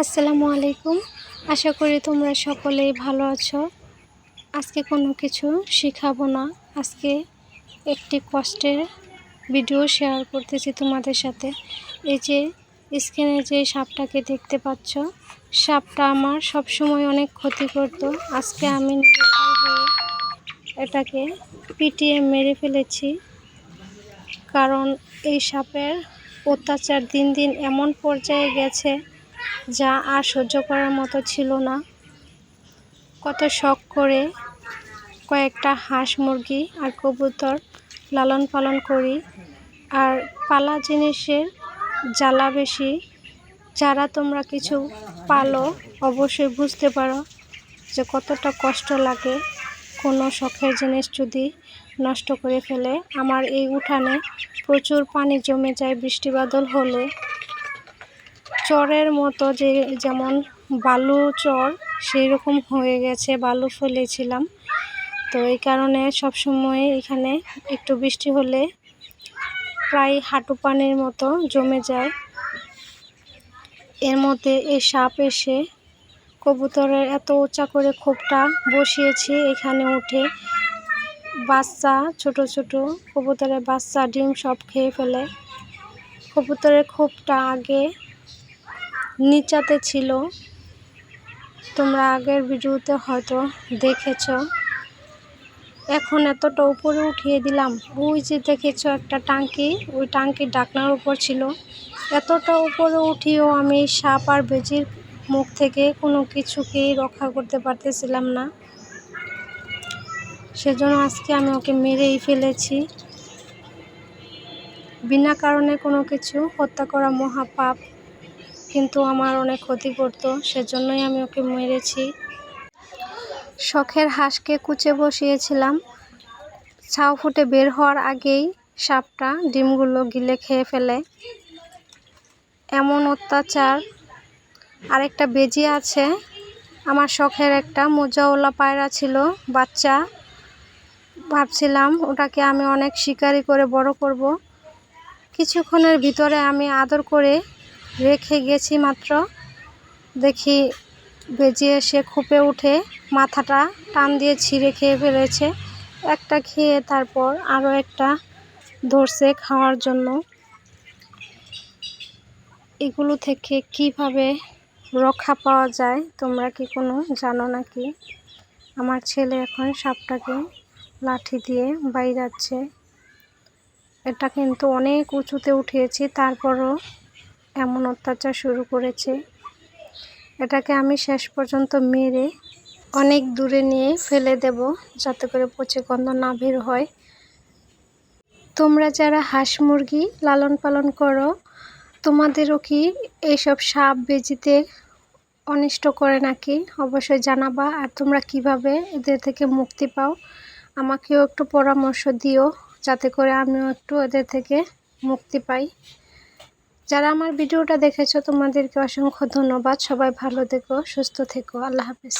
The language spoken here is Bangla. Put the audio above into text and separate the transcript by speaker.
Speaker 1: আসসালামু আলাইকুম। আশা করি তোমরা সকলেই ভালো আছো। আজকে কোনো কিছু শেখাবো না। আজকে একটি কষ্টের ভিডিও শেয়ার করতেছি তোমাদের সাথে। এই যে স্ক্রিনে যে সাপটাকে দেখতে পাচ্ছ, সাপটা আমার সব সময় অনেক ক্ষতি করতো। আজকে আমি এটাকে পিটিয়ে মেরে ফেলেছি। কারণ এই সাপের অত্যাচার দিন দিন এমন পর্যায়ে গেছে যা আর সহ্য করার মতো ছিল না। কত শখ করে কয়েকটা হাঁস মুরগি আর কবুতর লালন পালন করি। আর পালা জিনিসের জ্বালা বেশি। যারা তোমরা কিছু পালো অবশ্যই বুঝতে পারো যে কতটা কষ্ট লাগে কোনো শখের জিনিস যদি নষ্ট করে ফেলে। আমার এই উঠানে প্রচুর পানি জমে যায় বৃষ্টি বাদল হলে। চরের মতো যে, যেমন বালু চর সেই রকম হয়ে গেছে, বালু ফেলেছিলাম। তো এই কারণে সব সময় এখানে একটু বৃষ্টি হলে প্রায় হাঁটু পানির মতো জমে যায়। এর মধ্যে এই সাপ এসে কবুতরের এত উঁচা করে খোপটা বসিয়েছি এখানে উঠে। বাচ্চা, ছোট ছোট কবুতরের বাচ্চা, ডিম সব খেয়ে ফেলে। কবুতরের খোপটা আগে নিচাতে ছিল। তোমরা আগের ভিডিওতে হয়তো দেখেছ। এখন এতটা উপরে উঠিয়ে দিলাম। ওই যে দেখেছ একটা টাঙ্কি, ওই টাঙ্কির ডাকনার উপর ছিল। এতটা উপরে উঠিয়েও আমি সাপ আর বেজির মুখ থেকে কোনো কিছুকেই রক্ষা করতে পারতেছিলাম না। সেজন্য আজকে আমি ওকে মেরেই ফেলেছি। বিনা কারণে কোনো কিছু হত্যা করা মহাপাপ কিন্তু আমার অনেক ক্ষতি করতো, সেজন্যই আমি ওকে মেরেছি। শখের হাঁসকে কুচে বসিয়েছিলাম। ছাও ফুটে বের হওয়ার আগেই সাপটা ডিমগুলো গিলে খেয়ে ফেলে। এমন অত্যাচার। আরেকটা বেজি আছে। আমার শখের একটা মোজাওলা পায়রা ছিল, বাচ্চা। ভাবছিলাম ওটাকে আমি অনেক শিকারি করে বড় করব। কিছুক্ষণের ভিতরে আমি আদর করে রেখে গেছি মাত্র। দেখি বেজে এসে খুপে উঠে মাথাটা টান দিয়ে ছিঁড়ে খেয়ে ফেলেছে। একটা খেয়ে তারপর আরও একটা ধরছে খাওয়ার জন্য। এগুলো থেকে কীভাবে রক্ষা পাওয়া যায়, তোমরা কি কোনো জানো নাকি? আমার ছেলে এখন সাপটাকে লাঠি দিয়ে বাইরাচ্ছে। এটা কিন্তু অনেক উঁচুতে উঠিয়েছি, তারপরও এমন অত্যাচার শুরু করেছে। এটাকে আমি শেষ পর্যন্ত মেরে অনেক দূরে নিয়ে ফেলে দেব যাতে করে পচে গন্ধ না বের হয়। তোমরা যারা হাঁস মুরগি লালন পালন করো, তোমাদেরও কি এইসব সাপ বেজিতে অনিষ্ট করে নাকি? অবশ্যই জানাবা। আর তোমরা কীভাবে এদের থেকে মুক্তি পাও? আমাকেও একটু পরামর্শ দিও, যাতে করে আমিও একটু এদের থেকে মুক্তি পাই। যারা আমার ভিডিওটা দেখেছ তোমাদেরকে অসংখ্য ধন্যবাদ। সবাই ভালো থেকো সুস্থ থেকো। আল্লাহ হাফিজ।